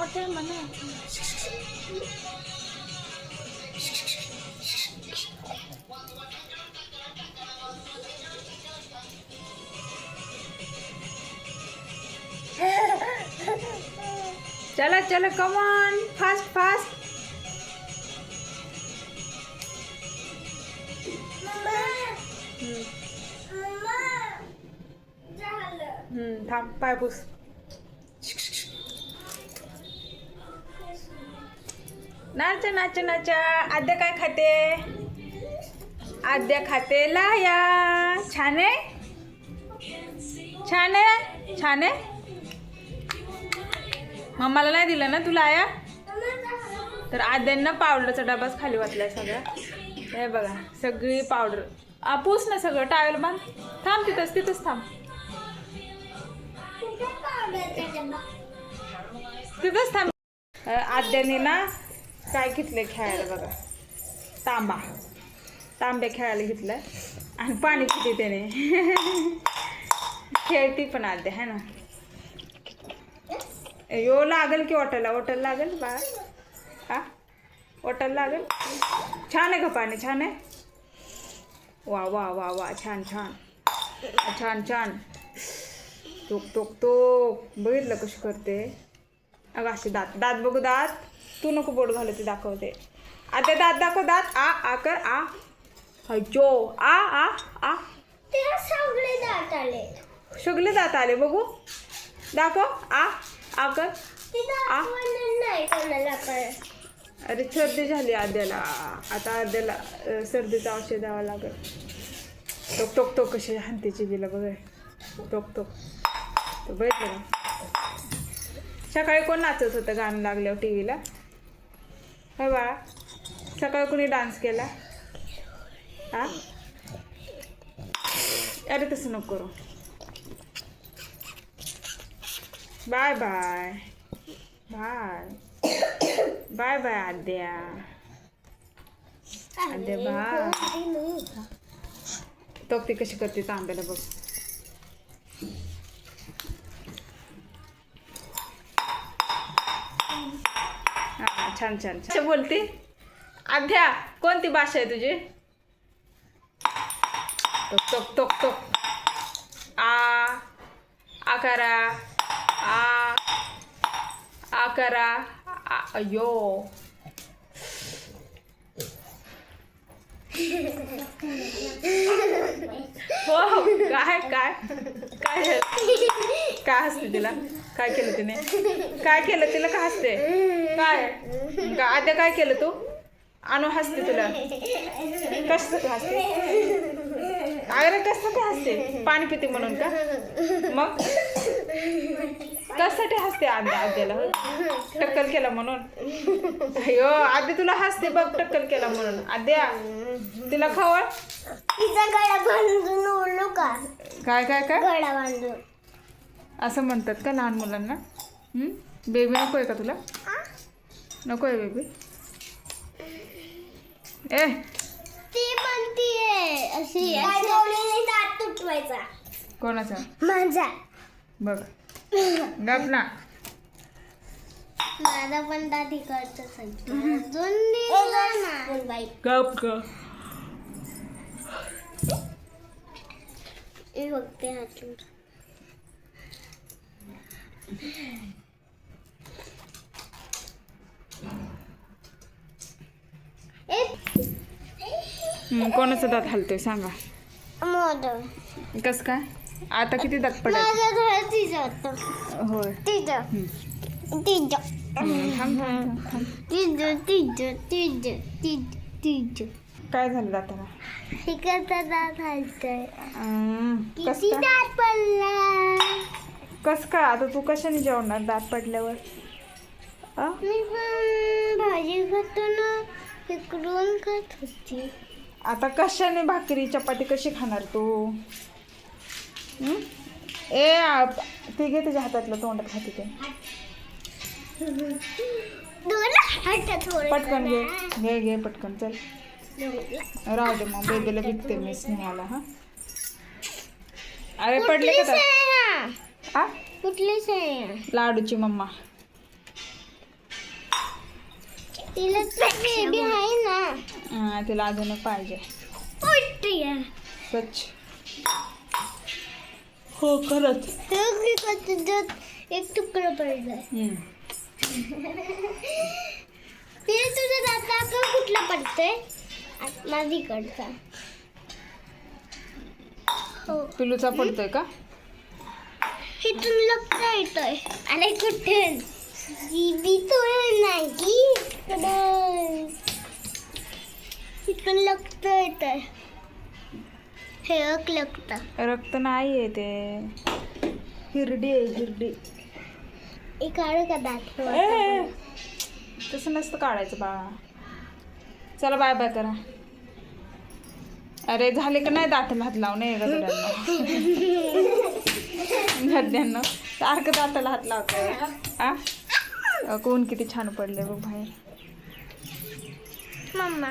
मोठे म्हणा. चला चला कमॉन फास्ट फास्ट थांब पाय पुस. नाच नाच नाच. आद्या काय खाते? आद्या खाते लाया. छान? आहे छान? आहे छान? आहे मम्माला नाही दिलं ना तुला आया? तर आद्यांना पावडरचा डबाच खाली वाटलाय सगळा. हे बघा सगळी पावडर. आ, पूस ना सगळं टावेल बांध. थांब तिथंच तिथंच थांब. तिथंच थांब. आद्याने ना काय घेतलंय खेळायला बघा? तांबा. तांबे खेळायला घेतलं आणि पाणी किती त्याने. खेळती पण आद्या है ना? यो लागल की ओटायला ओटायला लागेल? बा हा? ओटायला लागेल? छान आहे का पाणी? छान आहे? वा वा वा वा. छान छान. छान छान. टोक टोक टोक. बघितलं कशी करते? अगं असे दात. दात बघू दात. तू नको बोट घालू ते दाखवते. आता दात दाखव दात. आ आ कर आ. हयचो आ आ आ. सगळे दात आले. सगळे दात आले बघू. दाखव. आ आ कर. आ? अरे सर्दी झाली आद्याला. आता आद्याला सर्दीचं औषध द्यावं लागेल. टोक टोक टोक कशी हानतीची बिलं बघ. टोक टोक. बघितलं का सकाळी कोण नाचत होतं गाणं लागल्यावर टी व्हीला होय बाळा सकाळी कोणी डान्स केला? हा? अरे तसं नको करू. Bye bye. Bye. Bye bye Adya. Adya bye. तो ती कशी करते तांब्याला बघ. छान छान छान. बोलते. अध्या कोणती भाषा आहे तुझी? टोक टोक टोक टोक. आ आकारा आ आकारा अयो हो काय काय? काय काय हसते तिला? काय केलं तिने? काय केलं? तिला काय हसते? काय? का आद्या काय केलं तू? आणू हसते तुला. कसं हसते? अरे कसं काय हसते? पाणी पिते म्हणून का? मग? कशासाठी हसते आद्या? आद्याला? टक्कल केला म्हणून? अयो आद्या तुला हसते बघ टक्कल केला म्हणून. आद्या तिला खवळ? तिचा गळा बांधून ओढलो का? काय काय काय? गळा बांधून. असं म्हणतात का लहान मुलांना? बेबी नको आहे का तुला? नको आहे बेबी ए अशी अशी. दात तुटवायचा. कोणाचा? माझा. बघ. गप ना. माझा पण दात इकडचं अजून दिला ना बाई. गप ग. बघते हातून कोणाचा दात हलतोय सांगा. कस काय? आता किती दात पडत होय. काय झालं दाताला? दात हलतोय. किती दात पडला कस काय? आता तू कशाने जेवणार दात पडल्यावर? आ? मी पण भाजी खातो ना इकडून खात होती. आता कशाने भाकरी चपाती कशी खाणार तू? हं? ए आप- ते घे तुझ्या हातातलं तोंडात खाते ते दोन हातात थोडं पटकन घे. घे घे पटकन चल. राहू दे मग बेबीला विकते मी स्नेहाला हा. अरे पडले का दात? आ? कुठली शेया लाडूची मम्मा. तिला बेबी आहे ना. हा, तिला अजून पाहिजे. स्वच्छ. हो खरंच. एक तुकडा हम्म. तिला तुझं का कुठला पडतंय? माझीकडचा हो. पिलूचा पडतोय का? इथून लपता येतोय. अरे कुठे जीबी तो नाही इकडं. इथून लपता येतोय. हे एक लपता. रक्त नाही आहे ते हिरडी आहे हिरडी. एक काढू का दात? ए, तसं नसतं काढायचं बाळा. चला बाय बाय करा. अरे झाले का नाही दाताला हात लावणे गद्यांना सारखं दाताला हात लावतो हा? कोण किती छान पडले बघ बाहेर. मम्मा